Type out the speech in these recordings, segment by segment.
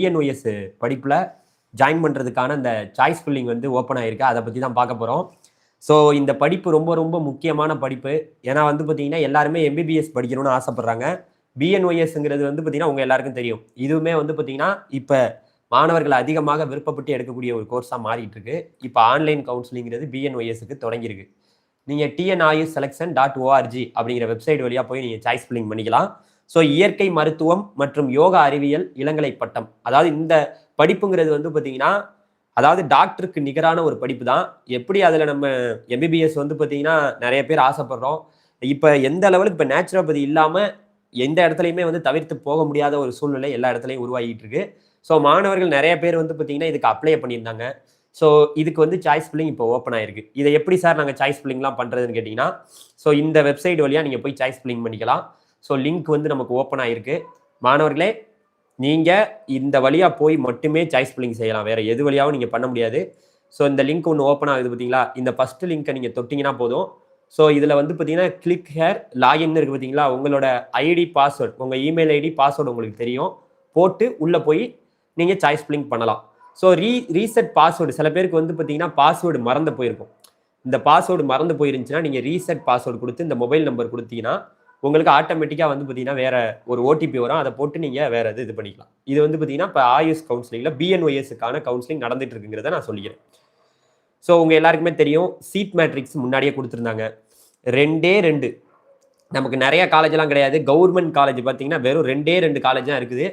டிஎன்ஒஎஸ் படிப்பில் ஜாயின் பண்ணுறதுக்கான அந்த சாய்ஸ் ஃபில்லிங் வந்து ஓப்பன் ஆகிருக்கு அதை பற்றி தான் பார்க்க போகிறோம் ஸோ இந்த படிப்பு ரொம்ப ரொம்ப முக்கியமான படிப்பு. ஏன்னா வந்து பார்த்தீங்கன்னா எல்லாருமே எம்பிபிஎஸ் படிக்கணும்னு ஆசைப்பட்றாங்க. பிஎன்ஒஎஸ்ங்கிறது வந்து பார்த்தீங்கன்னா உங்கள் எல்லாருக்கும் தெரியும். இதுவுமே வந்து பார்த்தீங்கன்னா இப்போ மாணவர்கள் அதிகமாக விருப்பப்பட்டு எடுக்கக்கூடிய ஒரு கோர்ஸாக மாறிட்டு இருக்கு இப்போ ஆன்லைன் கவுன்சிலிங்கிறது பிஎன்ஒஎஸ்க்கு தொடங்கியிருக்கு. நீங்கள் டிஎன்ஆயு செலெக்ஷன் டாட் ஓஆர்ஜி அப்படிங்கிற வெப்சைட் வழியாக போய் நீங்கள் சாய்ஸ் ஃபில்லிங் பண்ணிக்கலாம். ஸோ இயற்கை மருத்துவம் மற்றும் யோகா அறிவியல் இளங்கலை பட்டம். அதாவது இந்த படிப்புங்கிறது வந்து பார்த்தீங்கன்னா அதாவது டாக்டருக்கு நிகரான ஒரு படிப்பு தான். எப்படி அதில் நம்ம எம்பிபிஎஸ் வந்து பார்த்தீங்கன்னா நிறைய பேர் ஆசைப்படுறோம். இப்போ எந்த லெவலுக்கு இப்போ நேச்சுரோபதி இல்லாமல் எந்த இடத்துலையுமே வந்து தவிர்த்து போக முடியாத ஒரு சூழ்நிலை எல்லா இடத்துலையும் உருவாகிட்டு இருக்கு. ஸோ மாணவர்கள் நிறைய பேர் வந்து பார்த்தீங்கன்னா இதுக்கு அப்ளை பண்ணியிருந்தாங்க. ஸோ இதுக்கு வந்து சாய்ஸ் பில்லிங் இப்போ ஓப்பன் ஆயிருக்கு. இதை எப்படி சார் நாங்கள் சாய்ஸ் பில்லிங்லாம் பண்ணுறதுன்னு கேட்டிங்கன்னா ஸோ இந்த வெப்சைட் வழியாக நீங்கள் போய் சாய்ஸ் பில்லிங் பண்ணிக்கலாம். ஸோ லிங்க் வந்து நமக்கு ஓப்பன் ஆயிருக்கு. மாணவர்களே நீங்கள் இந்த வழியாக போய் மட்டுமே சாய்ஸ் ஃபில்லிங் செய்யலாம். வேறு எது வழியாகவும் நீங்கள் பண்ண முடியாது. ஸோ இந்த லிங்க் ஒன்று ஓப்பன் ஆகுது பார்த்தீங்களா இந்த ஃபஸ்ட்டு லிங்க்கை நீங்கள் தொட்டிங்கன்னா போதும். ஸோ இதில் வந்து பார்த்தீங்கன்னா கிளிக் ஹேர் லாகின் இருக்குது பார்த்தீங்களா உங்களோட ஐடி பாஸ்வேர்டு உங்கள் இமெயில் ஐடி பாஸ்வேர்டு உங்களுக்கு தெரியும். போட்டு உள்ளே போய் நீங்கள் சாய்ஸ் ஃபில்லிங் பண்ணலாம். ஸோ ரீ ரீசெட் பாஸ்வேர்டு சில பேருக்கு வந்து பார்த்தீங்கன்னா பாஸ்வேர்டு மறந்து போயிருக்கும். இந்த பாஸ்வேர்டு மறந்து போயிருந்துச்சுன்னா நீங்கள் ரீசெட் பாஸ்வேர்டு கொடுத்து இந்த மொபைல் நம்பர் கொடுத்தீங்கன்னா உங்களுக்கு ஆட்டோமேட்டிக்காக வந்து பார்த்தீங்கன்னா வேற ஒரு ஓடிபி வரும். அதை போட்டு நீங்கள் வேற இது இது பண்ணிக்கலாம். இது வந்து பார்த்தீங்கன்னா இப்போ ஆயுஷ் கவுன்சிலிங்கில் பிஎன்ஒய்எஸ்க்கான கவுன்சிலிங் நடந்துட்டு இருக்குங்கிறத நான் சொல்லிக்கிறேன். ஸோ உங்கள் எல்லாருக்குமே தெரியும் சீட் மேட்ரிக்ஸ் முன்னாடியே கொடுத்துருந்தாங்க. ரெண்டே ரெண்டு. நமக்கு நிறைய காலேஜ்லாம் கிடையாது. கவர்மெண்ட் காலேஜ் பார்த்தீங்கன்னா வெறும் ரெண்டே ரெண்டு காலேஜ் தான் இருக்குது.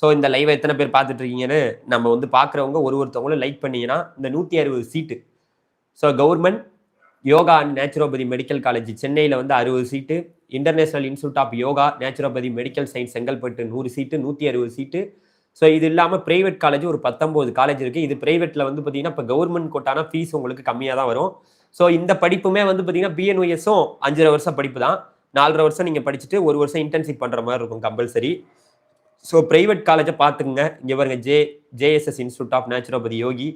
ஸோ இந்த லைவை எத்தனை பேர் பார்த்துட்டு இருக்கீங்கன்னு நம்ம வந்து பார்க்குறவங்க ஒரு ஒருத்தவங்களும் லைக் பண்ணிங்கன்னா இந்த நூற்றி அறுபது சீட்டு so government yoga and naturopathy medical college சென்னையில் வந்து அறுபது சீட்டு international institute of yoga naturopathy medical science Chengalpattu நூறு சீட்டு நூற்றி அறுபது சீட்டு ஸோ இது இல்லாமல் ப்ரைவேட் காலேஜ் ஒரு பத்தொம்போது காலேஜ் இருக்குது இது ப்ரைவேட்டில் வந்து பார்த்தீங்கன்னா இப்போ கவர்மெண்ட் கோட்டானா ஃபீஸ் உங்களுக்கு கம்மியாக தான் வரும். ஸோ இந்த படிப்புமே வந்து பார்த்தீங்கன்னா பிஎன்ஒஎஸும் அஞ்சரை வருஷம் படிப்பு தான். நாலரை வருஷம் நீங்கள் படிச்சுட்டு ஒரு வருஷம் இன்டர்ன்ஷிப் பண்ணுற மாதிரி இருக்கும் கம்பல்சரி ஸோ ப்ரைவேட் காலேஜை பார்த்துக்குங்க. இங்கே பாருங்க J JSS institute of naturopathy yogi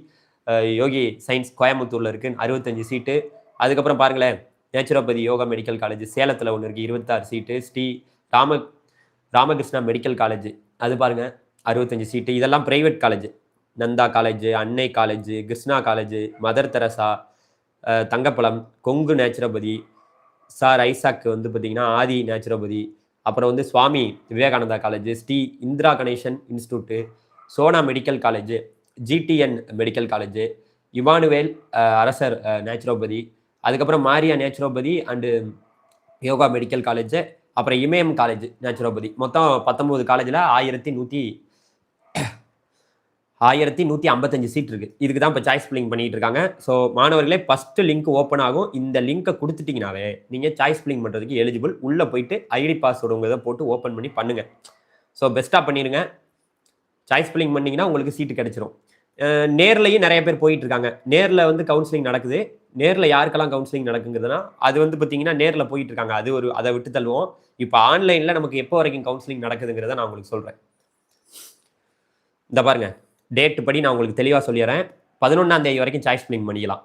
yogi science கோயம்புத்தூரில் இருக்குன்னு அறுபத்தஞ்சு சீட்டு அதுக்கப்புறம் பாருங்களேன் நேச்சுரோபதி யோகா மெடிக்கல் காலேஜ் சேலத்தில் ஒன்று இருக்குது இருபத்தாறு சீட்டு ஸ்ரீ ராம ராமகிருஷ்ணா மெடிக்கல் காலேஜ் அது பாருங்க அறுபத்தஞ்சு சீட்டு இதெல்லாம் private college Nanda college Annai college Krishna college mother Teresa Thangapazham Kongu naturopathy sir Isaac வந்து பார்த்திங்கன்னா ஆதி நேச்சுரோபதி அப்புறம் வந்து Swami Vivekananda college Sri Indira Ganesan institute Sona medical college GTN medical college Emmanuel Arasar naturopathy அதுக்கப்புறம் Maria naturopathy and yoga medical college அப்புறம் Imayam college naturopathy. மொத்தம் பத்தொம்போது காலேஜில் ஆயிரத்தி நூற்றி ஆயிரத்தி நூற்றி ஐம்பத்தஞ்சு சீட் இருக்கு. இதுக்கு தான் இப்போ சாய்ஸ் ஃபில்லிங் பண்ணிட்டு இருக்காங்க. ஸோ மாணவர்களே ஃபஸ்ட்டு லிங்க் ஓப்பன் ஆகும். இந்த லிங்கை கொடுத்துட்டிங்கனாவே நீங்கள் சாய்ஸ் ஃபில்லிங் பண்ணுறதுக்கு எலிஜிபிள் உள்ளே போயிட்டு ஐடி பாஸ்வேர்டு உங்கள் இதை போட்டு ஓப்பன் பண்ணி பண்ணுங்கள் ஸோ பெஸ்ட்டாக பண்ணிடுங்க சாய்ஸ் ஃபில்லிங் பண்ணிங்கன்னா உங்களுக்கு சீட்டு கிடைச்சிரும். நேர்லையும் நிறைய பேர் போயிட்டு இருக்காங்க நேரில் வந்து கவுன்சிலிங் நடக்குது. நேரில் யாருக்கெல்லாம் கவுன்சிலிங் நடக்குங்கிறதுனா அது வந்து பார்த்தீங்கன்னா நேரில் போயிட்டு இருக்காங்க அது ஒரு அதை விட்டு தள்ளுவோம். இப்போ ஆன்லைனில் நமக்கு எப்போ வரைக்கும் கவுன்சிலிங் நடக்குதுங்கிறத நான் உங்களுக்கு சொல்கிறேன் இந்த பாருங்க. டேட் படி நான் உங்களுக்கு தெளிவாக சொல்லிடுறேன். பதினொன்றாம் தேதி வரைக்கும் சாய்ஸ் பிளிங் பண்ணிக்கலாம்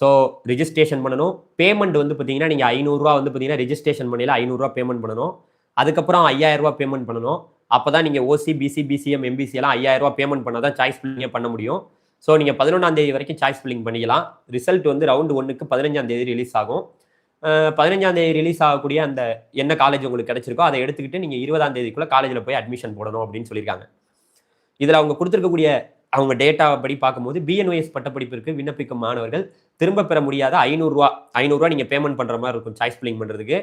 ஸோ ரிஜிஸ்ட்ரேஷன் பண்ணணும். பேமெண்ட் வந்து பார்த்தீங்கன்னா நீங்கள் ஐநூறுரூவா வந்து பார்த்தீங்கன்னா ரிஜிஸ்ட்ரேஷன் பண்ணல ஐநூறுரூவா பேமெண்ட் பண்ணணும். அதுக்கப்புறம் ஐயாயிரரூபா பேமெண்ட் பண்ணணும். அப்போ தான் நீங்கள் ஓசி பிசி பிசிஎம் எம்பிசி எல்லாம் ஐயாயிரம் பேமெண்ட் பண்ணால் தான் சாய்ஸ் ஃபில்லிங்கே பண்ண முடியும். ஸோ நீங்கள் பதினொன்றாம் தேதி வரைக்கும் சாய்ஸ் ஃபில்லிங் பண்ணிக்கலாம். ரிசல்ட் வந்து ரவுண்டு ஒன்றுக்கு பதினஞ்சாம் தேதி ரிலீஸ் ஆகும். பதினஞ்சாந்தேதி பதினஞ்சாம் தேதி ரிலீஸ் ஆகக்கூடிய அந்த என்ன காலேஜ் உங்களுக்கு கிடைச்சிருக்கோ அதை எடுத்துக்கிட்டு நீங்கள் இருபதாம் தேதிக்குள்ளே காலேஜில் போய் அட்மிஷன் போடணும் அப்படின்னு சொல்லியிருக்காங்க. இதில் அவங்க கொடுத்துருக்கக்கூடிய அவங்க டேட்டா படி பார்க்கும்போது பிஎன்ஒஎஸ் பட்டப்படிப்பிற்கு விண்ணப்பிக்கும் மாணவர்கள் திரும்ப பெற முடியாத ஐநூறுரூவா ஐநூறுரூவா நீங்கள் பேமெண்ட் பண்ணுற மாதிரி இருக்கும் சாய்ஸ் ஃபில்லிங் பண்ணுறதுக்கு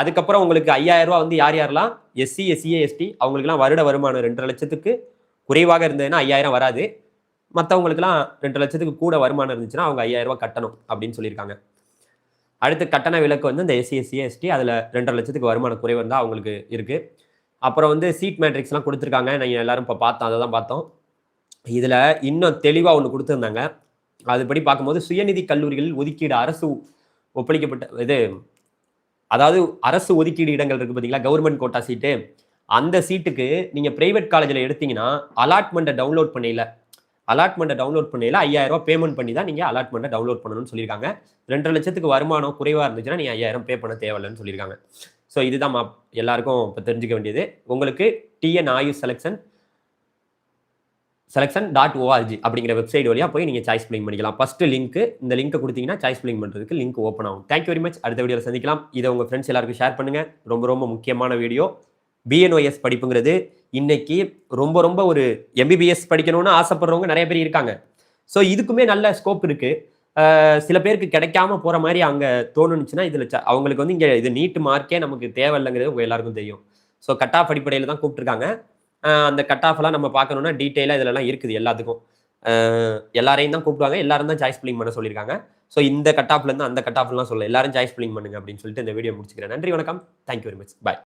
அதுக்கப்புறம் உங்களுக்கு ஐயாயிரம் ரூபா வந்து யார் யாரெல்லாம்? எஸ்சி எஸ்சிஏ எஸ்டி அவங்களுக்குலாம் வருட வருமானம் ரெண்டரை லட்சத்துக்கு குறைவாக இருந்ததுன்னா ஐயாயிரம் வராது. மற்றவங்களுக்குலாம் ரெண்டு லட்சத்துக்கு கூட வருமானம் இருந்துச்சுன்னா அவங்க ஐயாயிரம் ரூபாய் கட்டணும் அப்படின்னு சொல்லியிருக்காங்க. அடுத்து கட்டண விலக்கு வந்து இந்த எஸ்சி எஸ்சி எஸ்டி அதில் ரெண்டரை லட்சத்துக்கு வருமானம் குறைவு இருந்தால் அவங்களுக்கு இருக்குது அப்புறம் வந்து சீட் மேட்ரிக்ஸ்லாம் கொடுத்துருக்காங்க. நீங்கள் எல்லோரும் இப்போ பார்த்தோம் அதை தான் பார்த்தோம். இதில் இன்னும் தெளிவாக ஒன்று கொடுத்துருந்தாங்க. அதுபடி பார்க்கும்போது சுயநிதி கல்லூரிகளில் ஒதுக்கீடு அரசு ஒப்பளிக்கப்பட்ட இது அதாவது அரசு ஒதுக்கீடு இடங்கள் இருக்குது பார்த்தீங்களா கவர்மெண்ட் கோட்டா சீட்டு அந்த சீட்டுக்கு நீங்கள் பிரைவேட் காலேஜில் எடுத்தீங்கன்னா அலாட்மெண்ட்டை டவுன்லோட் பண்ணல அலாட்மெண்ட்டை டவுன்லோட் பண்ணையில ஐயாயிரம் ரூபாய் பேமெண்ட் பண்ணி தான் நீங்கள் அலாட்மெண்ட்டை டவுன்லோட் பண்ணணும்னு சொல்லியிருக்காங்க. ரெண்டரை லட்சத்துக்கு வருமானம் குறைவாக இருந்துச்சுன்னா நீங்கள் ஐயாயிரம் பே பண்ண தேவையில்லைன்னு சொல்லியிருக்காங்க. ஸோ இதுதான் எல்லாருக்கும் இப்போ தெரிஞ்சுக்க வேண்டியது. உங்களுக்கு TN AYUSH selection selection dot org அப்படிங்கிற வெப்சைட் வழியாக போய் நீங்கள் சாய்ஸ் பிளிங் பண்ணிக்கலாம். ஃபஸ்ட்டு லிங்க் இந்த லிங்க் கொடுத்தீங்கன்னா சாய்ஸ் பிளிங் பண்ணுறதுக்கு லிங்க் ஓப்பன் ஆகும். தேங்க்யூ வெரி மச் அடுத்த வீடியோவில் சந்திக்கலாம். இதை உங்கள் ஃப்ரெண்ட்ஸ் எல்லாருக்கும் ஷேர் பண்ணுங்கள் ரொம்ப ரொம்ப முக்கியமான வீடியோ பிஎன்ஒஎஸ் படிப்புங்கிறது இன்னைக்கு ரொம்ப ரொம்ப ஒரு எம்பிபிஎஸ் படிக்கணும்னு ஆசைப்படுறவங்க நிறைய பேர் இருக்காங்க. ஸோ இதுக்குமே நல்ல ஸ்கோப் இருக்குது சில பேருக்கு கிடைக்காம போகிற மாதிரி அங்கே தோணுச்சுன்னா இதில் ச- அவங்களுக்கு வந்து இங்கே இது நீட்டு மார்க்கே நமக்கு தேவையில்லைங்கிறது உங்க எல்லாருக்கும் தெரியும். ஸோ கட் ஆஃப் அடிப்படையில் தான் கூப்பிட்டுருக்காங்க. அந்த கட் ஆஃப் எல்லாம் நம்ம பார்க்கணும்னா டீட்டெயிலாக இதெல்லாம் இருக்குது எல்லாத்துக்கும். எல்லாரையும் தான் கூப்பிடுவாங்க. எல்லாரும் தான் சாய்ஸ் பிளிங் பண்ண சொல்லியிருக்காங்க. ஸோ இந்த கட் ஆஃப்லேருந்து அந்த கட் ஆஃப்லாம் சொல்ல. எல்லாரும் சாய்ஸ் பிளிங் பண்ணுங்க அப்படின்னு சொல்லிட்டு இந்த வீடியோ முடிச்சுக்கிறேன். நன்றி வணக்கம். Thank you very much bye